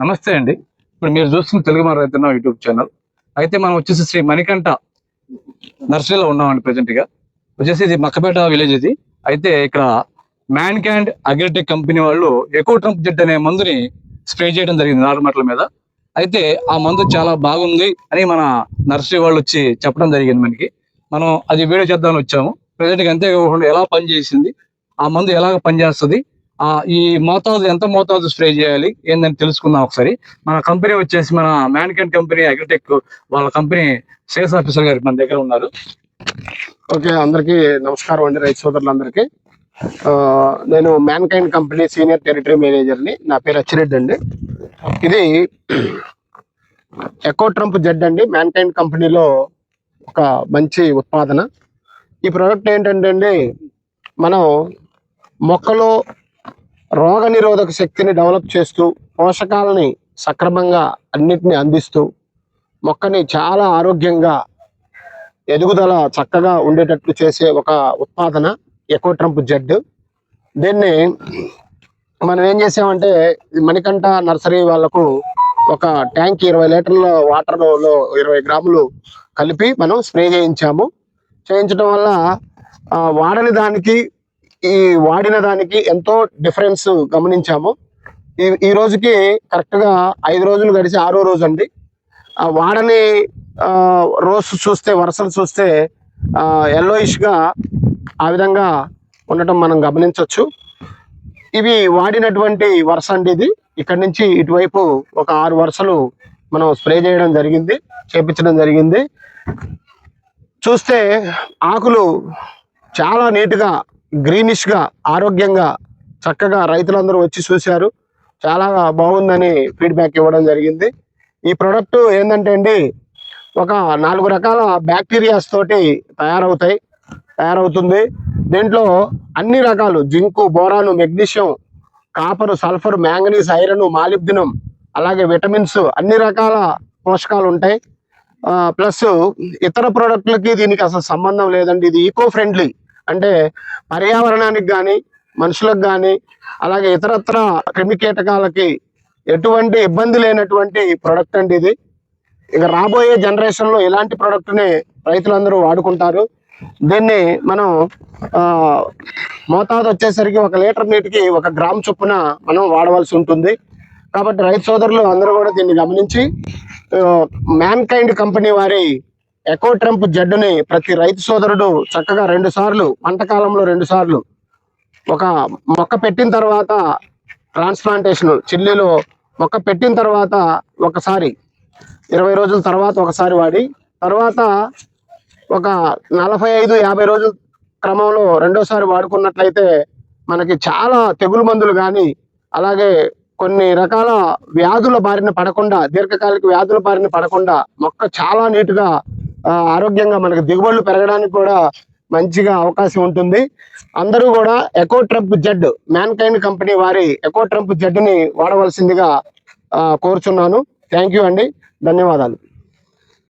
నమస్తే అండి. ఇప్పుడు మీరు చూస్తున్న తెలుగు మన రైతున్న యూట్యూబ్ ఛానల్. అయితే మనం వచ్చేసి శ్రీ మణికంఠ నర్సరీలో ఉన్నామండి ప్రజెంట్గా. గా వచ్చేసి ఇది మక్కపేట విలేజ్ ఇది. అయితే ఇక్కడ మ్యాన్ క్యాండ్ అగ్రిటెక్ కంపెనీ వాళ్ళు ఎకో ట్రంప్ జెట్ అనే మందుని స్ప్రే చేయడం జరిగింది నారుమట్ల మీద. అయితే ఆ మందు చాలా బాగుంది అని మన నర్సరీ వాళ్ళు వచ్చి చెప్పడం జరిగింది మనకి. మనం అది వీడియో చేద్దామని వచ్చాము. ప్రజెంట్గా అంతేకాకుండా ఎలా పనిచేసింది ఆ మందు ఎలాగ పనిచేస్తుంది ఈ మోతాదు ఎంత మోతాదు స్ప్రే చేయాలి ఏందని తెలుసుకుందాం ఒకసారి. మన కంపెనీ వచ్చేసి మన మ్యాన్కెన్ కంపెనీ అగ్రిటెక్ వాళ్ళ కంపెనీ సేల్స్ ఆఫీసర్ గారు మన దగ్గర ఉన్నారు. ఓకే అందరికీ నమస్కారం అండి రైతు సోదరులందరికీ. నేను మ్యాన్కైండ్ కంపెనీ సీనియర్ టెరిటరీ మేనేజర్ని నా పేరు అచ్చిరెడ్డి అండి. ఇది ఎకో ట్రంప్ జెడ్ అండి మ్యాన్కైండ్ కంపెనీలో ఒక మంచి ఉత్పాదన. ఈ ప్రోడక్ట్ ఏంటంటే అండి మనం మొక్కలో రోగ నిరోధక శక్తిని డెవలప్ చేస్తూ పోషకాలని సక్రమంగా అన్నిటిని అందిస్తూ మొక్కని చాలా ఆరోగ్యంగా ఎదుగుదల చక్కగా ఉండేటట్లు చేసే ఒక ఉత్పాదన ఎకో ట్రంప్ జెడ్ దీన్ని మనం ఏం చేసామంటే మణికంఠ నర్సరీ వాళ్ళకు ఒక ట్యాంక్ ఇరవై లీటర్ల వాటర్లో ఇరవై గ్రాములు కలిపి మనం స్ప్రే చేయించాము. చేయించడం వల్ల వాడని దానికి ఈ వాడిన దానికి ఎంతో డిఫరెన్స్ గమనించాము. ఈ ఈ రోజుకి కరెక్ట్గా ఐదు రోజులు గడిచి ఆరో రోజు అండి. ఆ వాడని రోజు చూస్తే వరుసలు చూస్తే ఎల్లోయిష్గా ఆ విధంగా ఉండటం మనం గమనించవచ్చు ఇవి వాడినటువంటి వరుస అండి ఇది. ఇక్కడి నుంచి ఇటువైపు ఒక ఆరు వరుసలు మనం స్ప్రే చేయడం జరిగింది చేపించడం జరిగింది. చూస్తే ఆకులు చాలా నీట్గా గ్రీనిష్గా ఆరోగ్యంగా చక్కగా రైతులందరూ వచ్చి చూశారు. చాలా బాగుందని ఫీడ్బ్యాక్ ఇవ్వడం జరిగింది. ఈ ప్రోడక్ట్ ఏంటంటే అండి ఒక నాలుగు రకాల బ్యాక్టీరియాస్ తోటి తయారవుతాయి తయారవుతుంది. దీంట్లో అన్ని రకాలు zinc boron magnesium copper sulphur manganese iron molybdenum అలాగే విటమిన్స్ అన్ని రకాల పోషకాలు ఉంటాయి. ప్లస్ ఇతర ప్రోడక్ట్లకి దీనికి అసలు సంబంధం లేదండి. ఇది ఈకో ఫ్రెండ్లీ అంటే పర్యావరణానికి కానీ మనుషులకు కానీ అలాగే ఇతరత్ర క్రిమి కీటకాలకి ఎటువంటి ఇబ్బంది లేనటువంటి ప్రోడక్ట్ అండి ఇది. ఇక రాబోయే జనరేషన్లో ఇలాంటి ప్రొడక్ట్ని రైతులందరూ వాడుకుంటారు. దీన్ని మనం ఆ మోతాదు వచ్చేసరికి ఒక లీటర్ నీటికి ఒక గ్రామ్ చొప్పున మనం వాడవలసి ఉంటుంది. కాబట్టి రైతు సోదరులు అందరూ కూడా దీన్ని గమనించి మ్యాన్ కైండ్ కంపెనీ వారి ఎకో ట్రంప్ జడ్డుని ప్రతి రైతు సోదరుడు చక్కగా రెండు సార్లు పంటకాలంలో రెండు సార్లు ఒక మొక్క పెట్టిన తర్వాత ట్రాన్స్ప్లాంటేషన్ చిల్లీలో మొక్క పెట్టిన తర్వాత ఒకసారి ఇరవై రోజుల తర్వాత ఒకసారి వాడి తర్వాత ఒక నలభై ఐదు యాభై రోజుల క్రమంలో రెండోసారి వాడుకున్నట్లయితే మనకి చాలా తెగులు మందులు కానీ అలాగే కొన్ని రకాల వ్యాధుల బారిన పడకుండా దీర్ఘకాలిక వ్యాధుల బారిన పడకుండా మొక్క చాలా నీటుగా ఆరోగ్యంగా మనకి దిగుబడులు పెరగడానికి కూడా మంచిగా అవకాశం ఉంటుంది. అందరూ కూడా Eco Trump Z Mankind company వారి ఎకో ట్రంప్ జెడ్ని వాడవలసిందిగా ఆ, కోరుచున్నాను. థ్యాంక్ యూ అండి. ధన్యవాదాలు.